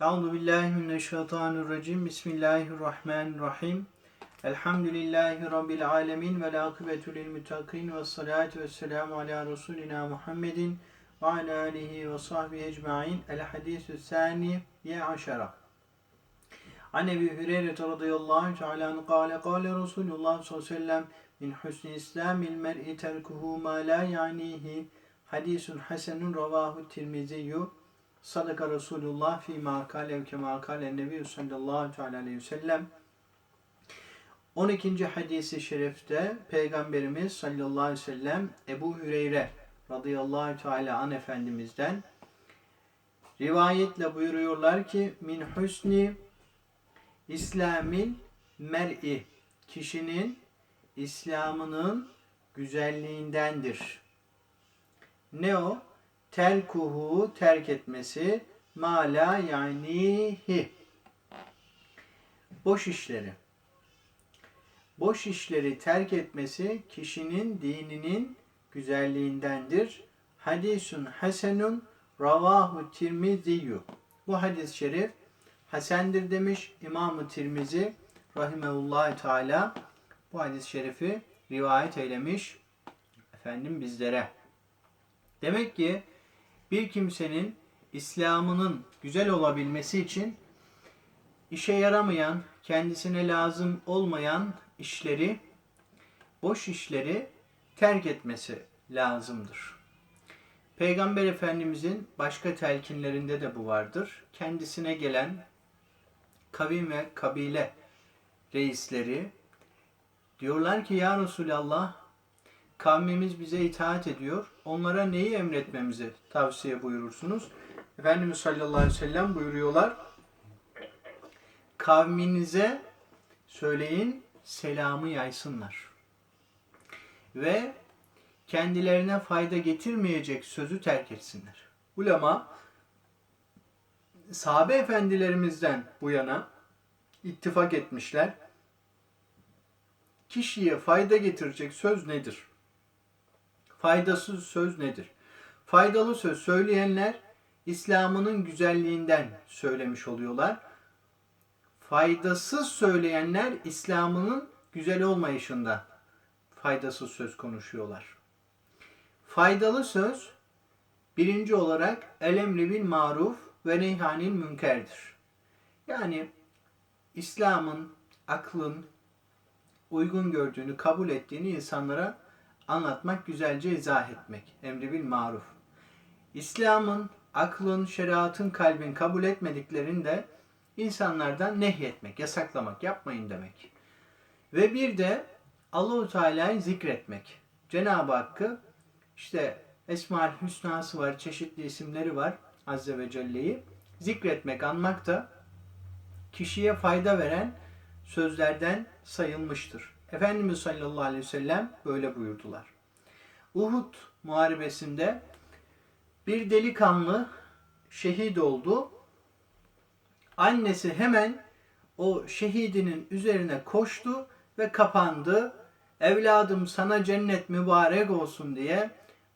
Euzu billahi mineşşeytanirracim. Bismillahirrahmanirrahim. Elhamdülillahi rabbil alamin ve akıbetu lil muttaqin ve salatu vesselamu ala resulina Muhammedin ve ala alihi ve sahbihi ecmaîn. El hadisü sani ye aşara. An Ebi Hüreyre radıyallahu teala anhu kâle kâle Resulullah sallallahu aleyhi ve sellem min husni islamil mer'i terkuhu ma la yanihi hadisun hasenun ravahu tirmiziyyü Sadaka Resulullah fi ma kâle ev kemâ kâle nebiyyü sallallahu aleyhi ve sellem 12. hadisi şerifte Peygamberimiz sallallahu aleyhi ve sellem Ebu Hüreyre radıyallahu teala an efendimizden rivayetle buyuruyorlar ki min husni İslamil mer'i kişinin İslam'ının güzelliğindendir. Ne o? Terkuhu terk etmesi mala yanihi boş işleri. Boş işleri terk etmesi kişinin dininin güzelliğindendir. Hadisun hasenun ravahu tirmiziyu. Bu hadis-i şerif hasendir demiş İmam-ı Tirmizi rahimehullah teala bu hadis-i şerifi rivayet eylemiş efendim bizlere. Demek ki bir kimsenin İslam'ının güzel olabilmesi için işe yaramayan, kendisine lazım olmayan işleri, boş işleri terk etmesi lazımdır. Peygamber Efendimizin başka telkinlerinde de bu vardır. Kendisine gelen kavim ve kabile reisleri diyorlar ki ya Resulallah kavmimiz bize itaat ediyor. Onlara neyi emretmemizi tavsiye buyurursunuz? Efendimiz sallallahu aleyhi ve sellem buyuruyorlar. Kavminize söyleyin selamı yaysınlar. Ve kendilerine fayda getirmeyecek sözü terk etsinler. Ulema sahabe efendilerimizden bu yana ittifak etmişler. Kişiye fayda getirecek söz nedir? Faydasız söz nedir? Faydalı söz söyleyenler İslam'ının güzelliğinden söylemiş oluyorlar. Faydasız söyleyenler İslam'ının güzel olmayışında faydasız söz konuşuyorlar. Faydalı söz birinci olarak el emri bil maruf ve neyhanil münkerdir. Yani İslam'ın, aklın uygun gördüğünü, kabul ettiğini insanlara anlatmak, güzelce izah etmek. Emri bil maruf. İslam'ın, aklın, şeriatın, kalbin kabul etmediklerini de insanlardan nehyetmek, yasaklamak, yapmayın demek. Ve bir de Allahu Teala'yı zikretmek. Cenab-ı Hakk'ı işte Esma-ül Hüsna'sı var, çeşitli isimleri var Azze ve Celle'yi. Zikretmek, anmak da kişiye fayda veren sözlerden sayılmıştır. Efendimiz sallallahu aleyhi ve sellem böyle buyurdular. Uhud muharebesinde bir delikanlı şehit oldu. Annesi hemen o şehidinin üzerine koştu ve kapandı. Evladım sana cennet mübarek olsun diye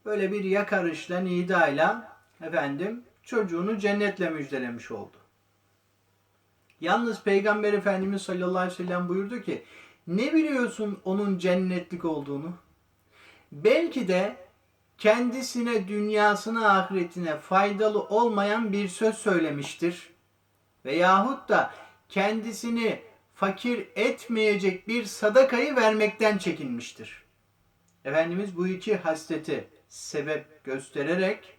böyle bir yakarışla, nidayla efendim çocuğunu cennetle müjdelemiş oldu. Yalnız Peygamber Efendimiz sallallahu aleyhi ve sellem buyurdu ki ne biliyorsun onun cennetlik olduğunu? Belki de kendisine, dünyasına, ahiretine faydalı olmayan bir söz söylemiştir. Veyahut da kendisini fakir etmeyecek bir sadakayı vermekten çekinmiştir. Efendimiz bu iki hasleti sebep göstererek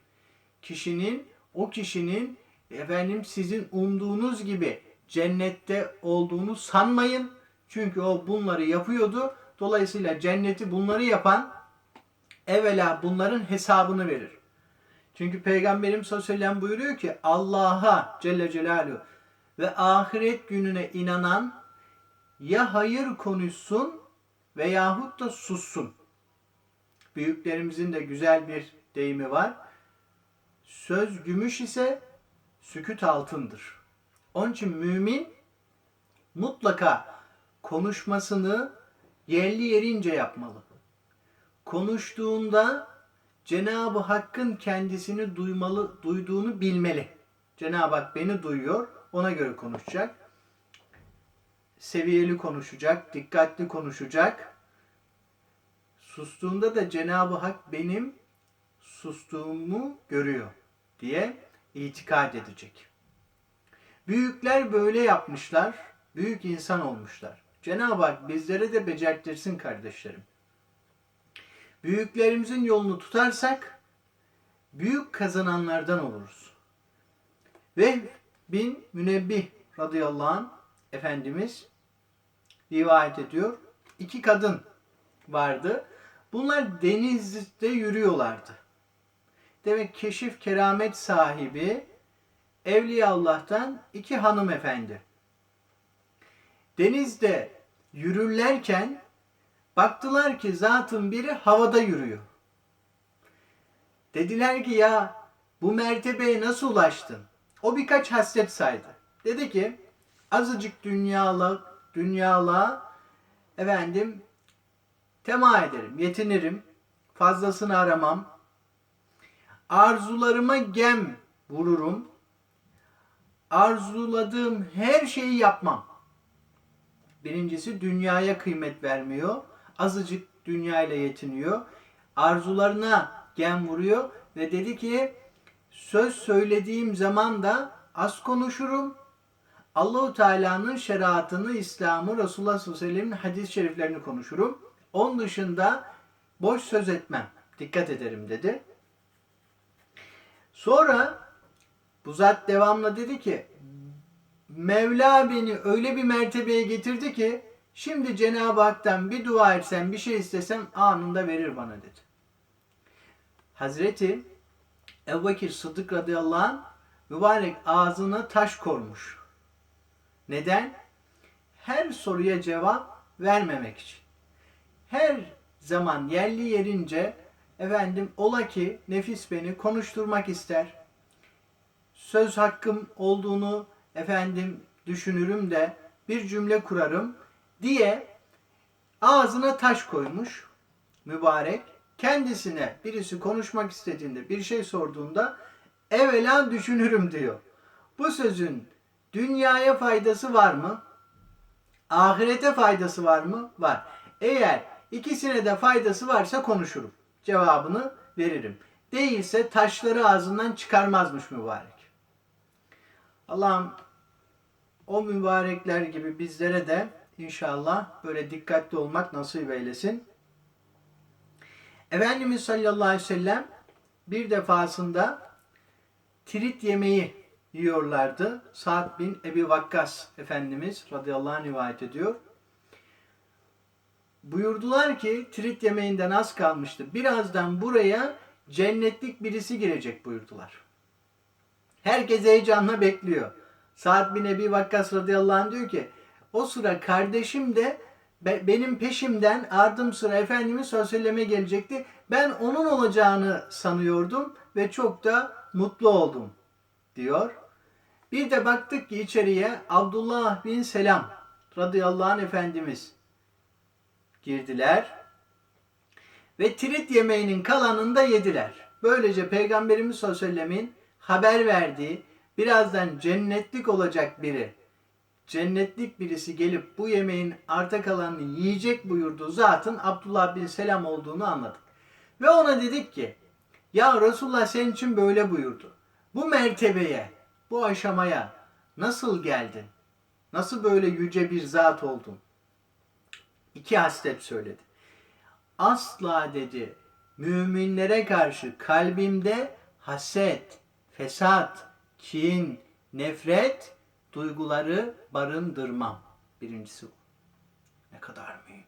kişinin, o kişinin efendim sizin umduğunuz gibi cennette olduğunu sanmayın. Çünkü o bunları yapıyordu. Dolayısıyla cenneti bunları yapan evvela bunların hesabını verir. Çünkü Peygamberim sallallahu aleyhi ve sellem buyuruyor ki Allah'a Celle Celaluhu ve ahiret gününe inanan ya hayır konuşsun veyahut da sussun. Büyüklerimizin de güzel bir deyimi var. Söz gümüş ise süküt altındır. Onun için mümin mutlaka konuşmasını yerli yerince yapmalı. Konuştuğunda Cenab-ı Hakk'ın kendisini duymalı, duyduğunu bilmeli. Cenab-ı Hak beni duyuyor. Ona göre konuşacak. Seviyeli konuşacak, dikkatli konuşacak. Sustuğunda da Cenab-ı Hak benim sustuğumu görüyor diye itikad edecek. Büyükler böyle yapmışlar, büyük insan olmuşlar. Cenab-ı Hak bizlere de becertirsin kardeşlerim. Büyüklerimizin yolunu tutarsak büyük kazananlardan oluruz. Ve bin Münebbih radıyallahu anh Efendimiz rivayet ediyor. İki kadın vardı. Bunlar denizde yürüyorlardı. Demek keşif keramet sahibi Evliya Allah'tan iki hanımefendi. Denizde yürürlerken baktılar ki zatın biri havada yürüyor. Dediler ki ya bu mertebeye nasıl ulaştın? O birkaç haslet saydı. Dedi ki azıcık dünyalı, dünyala efendim tema ederim, yetinirim. Fazlasını aramam. Arzularıma gem vururum. Arzuladığım her şeyi yapmam. Birincisi dünyaya kıymet vermiyor. Azıcık dünyayla yetiniyor. Arzularına gem vuruyor ve dedi ki söz söylediğim zaman da az konuşurum. Allahu Teala'nın şeriatını, İslam'ı, Resulullah sallallahu aleyhi ve sellem'in hadis-i şeriflerini konuşurum. Onun dışında boş söz etmem. Dikkat ederim dedi. Sonra bu zat devamla dedi ki Mevla beni öyle bir mertebeye getirdi ki şimdi Cenab-ı Hak'tan bir dua etsem bir şey istesem anında verir bana dedi. Hazreti Ebu Bekir Sıddık radıyallahu anh mübarek ağzına taş kormuş. Neden? Her soruya cevap vermemek için. Her zaman yerli yerince efendim ola ki nefis beni konuşturmak ister. Söz hakkım olduğunu efendim düşünürüm de bir cümle kurarım diye ağzına taş koymuş mübarek. Kendisine birisi konuşmak istediğinde bir şey sorduğunda evvela düşünürüm diyor. Bu sözün dünyaya faydası var mı? Ahirete faydası var mı? Var. Eğer ikisine de faydası varsa konuşurum. Cevabını veririm. Değilse taşları ağzından çıkarmazmış mübarek. Allah'ım o mübarekler gibi bizlere de inşallah böyle dikkatli olmak nasip eylesin. Efendimiz sallallahu aleyhi ve sellem bir defasında tirit yemeği yiyorlardı. Sa'd bin Ebi Vakkas Efendimiz radıyallahu anh rivayet ediyor. Buyurdular ki tirit yemeğinden az kalmıştı. Birazdan buraya cennetlik birisi girecek buyurdular. Herkes heyecanla bekliyor. Sa'd bin Ebi Vakkas radıyallahu anh diyor ki o sıra kardeşim de benim peşimden ardım sıra Efendimiz Aleyhisselam'a gelecekti. Ben onun olacağını sanıyordum ve çok da mutlu oldum diyor. Bir de baktık ki içeriye Abdullah bin Selam radıyallahu anh Efendimiz girdiler ve tirit yemeğinin kalanını da yediler. Böylece Peygamberimiz sallallahu aleyhi ve sellemin haber verdiği birazdan cennetlik olacak biri, cennetlik birisi gelip bu yemeğin arta kalanını yiyecek buyurduğu zatın Abdullah bin Selam olduğunu anladık. Ve ona dedik ki, ya Resulullah senin için böyle buyurdu. Bu mertebeye, bu aşamaya nasıl geldin? Nasıl böyle yüce bir zat oldun? İki haslet söyledi. Asla dedi müminlere karşı kalbimde haset, fesat, kin, nefret duyguları barındırmam. Birincisi bu. Ne kadar mühim.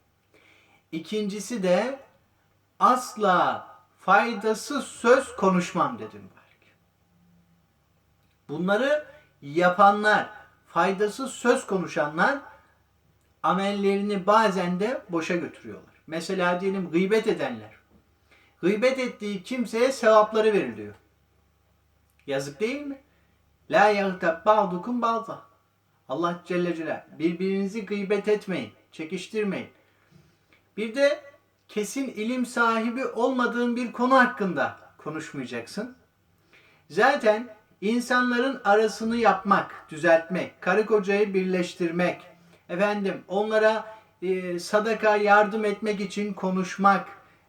İkincisi de asla faydasız söz konuşmam dedim belki. Bunları yapanlar, faydasız söz konuşanlar amellerini bazen de boşa götürüyorlar. Mesela diyelim gıybet edenler. Gıybet ettiği kimseye sevapları veriliyor. Yazık değil mi? La yagtab ba'dukum ba'da. Allah Celle Celal birbirinizi gıybet etmeyin, çekiştirmeyin. Bir de kesin ilim sahibi olmadığın bir konu hakkında konuşmayacaksın. Zaten insanların arasını yapmak, düzeltmek, karı kocayı birleştirmek, efendim onlara e, sadaka yardım etmek için konuşmak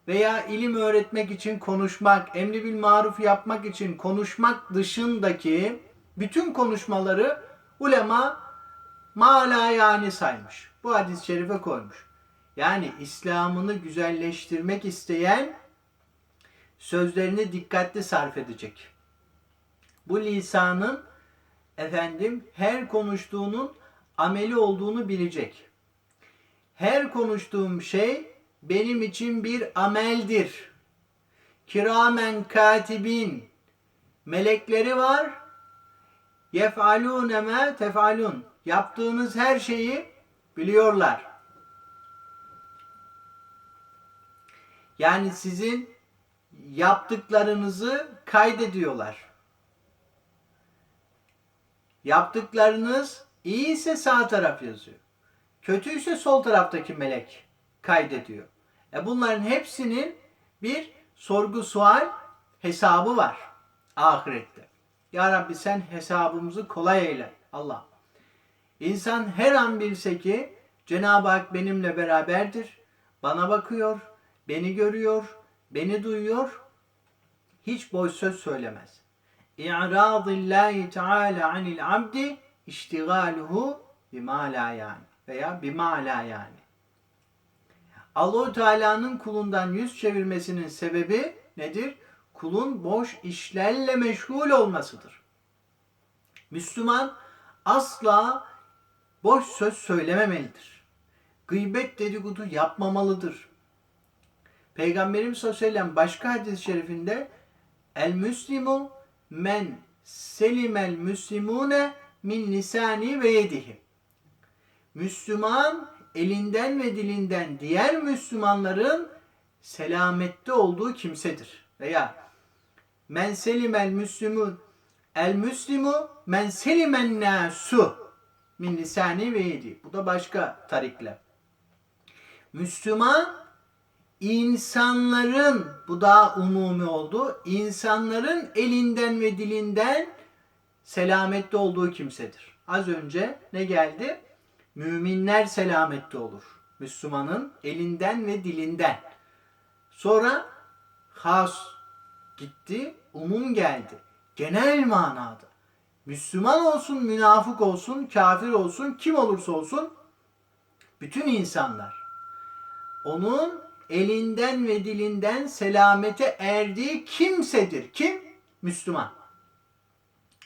veya ilim öğretmek için konuşmak, emri bil maruf yapmak için konuşmak dışındaki bütün konuşmaları ulema mala yani saymış. Bu hadis-i şerife koymuş. Yani İslam'ını güzelleştirmek isteyen sözlerini dikkatli sarf edecek. Bu lisanın efendim her konuştuğunun ameli olduğunu bilecek. Her konuştuğum şey benim için bir ameldir. Kiramen katibin melekleri var. Yef'alûne mâ tef'alûn. Yaptığınız her şeyi biliyorlar. Yani sizin yaptıklarınızı kaydediyorlar. Yaptıklarınız iyiyse sağ taraf yazıyor. Kötüyse sol taraftaki melek kaydediyor. E bunların hepsinin bir sorgu sual hesabı var ahirette. Ya Rabbi sen hesabımızı kolay eyle Allah. İnsan her an bilse ki Cenab-ı Hak benimle beraberdir. Bana bakıyor, beni görüyor, beni duyuyor. Hiç boş söz söylemez. İ'radillahi Teala anil abdi iştigaluhu bima la yani veya bima la yani. Allahu Teala'nın kulundan yüz çevirmesinin sebebi nedir? Kulun boş işlerle meşgul olmasıdır. Müslüman asla boş söz söylememelidir. Gıybet dedikodu yapmamalıdır. Peygamberimiz sallallahu aleyhi ve sellem başka hadis-i şerifinde El Müslimu men selimel müslimune min lisani ve yedihi. Müslüman elinden ve dilinden diğer Müslümanların selamette olduğu kimsedir. Veya men selimel müslümun el müslimu men selimen nasu min lisani ve yedi. Bu da başka tarikle. Müslüman insanların bu daha umumi oldu. İnsanların elinden ve dilinden selamette olduğu kimsedir. Az önce ne geldi? Müminler selamette olur. Müslümanın elinden ve dilinden. Sonra has gitti, umum geldi. Genel manada. Müslüman olsun, münafık olsun, kafir olsun, kim olursa olsun bütün insanlar onun elinden ve dilinden selamete erdiği kimsedir. Kim? Müslüman.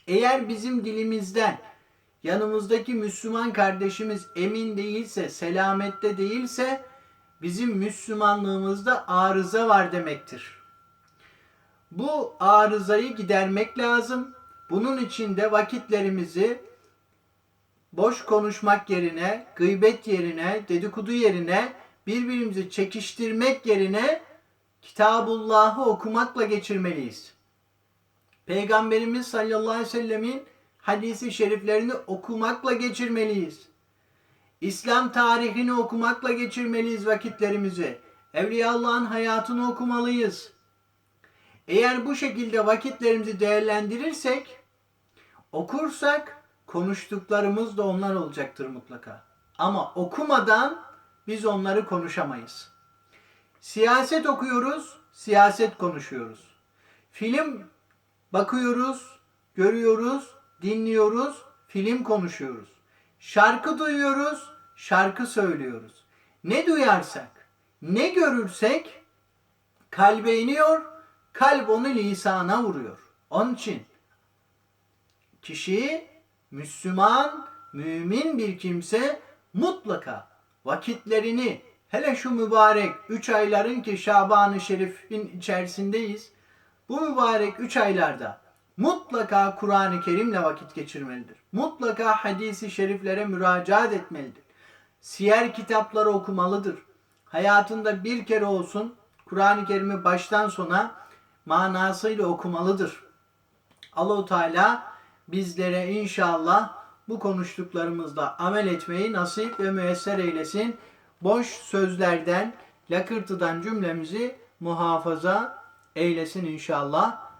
Eğer bizim dilimizden yanımızdaki Müslüman kardeşimiz emin değilse, selamette değilse bizim Müslümanlığımızda arıza var demektir. Bu arızayı gidermek lazım. Bunun için de vakitlerimizi boş konuşmak yerine, gıybet yerine, dedikodu yerine, birbirimizi çekiştirmek yerine Kitabullah'ı okumakla geçirmeliyiz. Peygamberimiz sallallahu aleyhi ve sellemin hadisi şeriflerini okumakla geçirmeliyiz. İslam tarihini okumakla geçirmeliyiz vakitlerimizi. Evliyaullah'ın hayatını okumalıyız. Eğer bu şekilde vakitlerimizi değerlendirirsek, okursak konuştuklarımız da onlar olacaktır mutlaka. Ama okumadan biz onları konuşamayız. Siyaset okuyoruz, siyaset konuşuyoruz. Film bakıyoruz, görüyoruz, dinliyoruz, film konuşuyoruz. Şarkı duyuyoruz, şarkı söylüyoruz. Ne duyarsak, ne görürsek kalbe iniyor, kalp onu lisana vuruyor. Onun için kişi Müslüman, mümin bir kimse mutlaka vakitlerini hele şu mübarek 3 ayların ki Şaban-ı Şerif'in içerisindeyiz. Bu mübarek 3 aylarda mutlaka Kur'an-ı Kerim'le vakit geçirmelidir. Mutlaka hadisi şeriflere müracaat etmelidir. Siyer kitapları okumalıdır. Hayatında bir kere olsun Kur'an-ı Kerim'i baştan sona manasıyla okumalıdır. Allahu Teala bizlere inşallah bu konuştuklarımızla amel etmeyi nasip ve müyesser eylesin. Boş sözlerden, lakırtıdan cümlemizi muhafaza eylesin inşallah.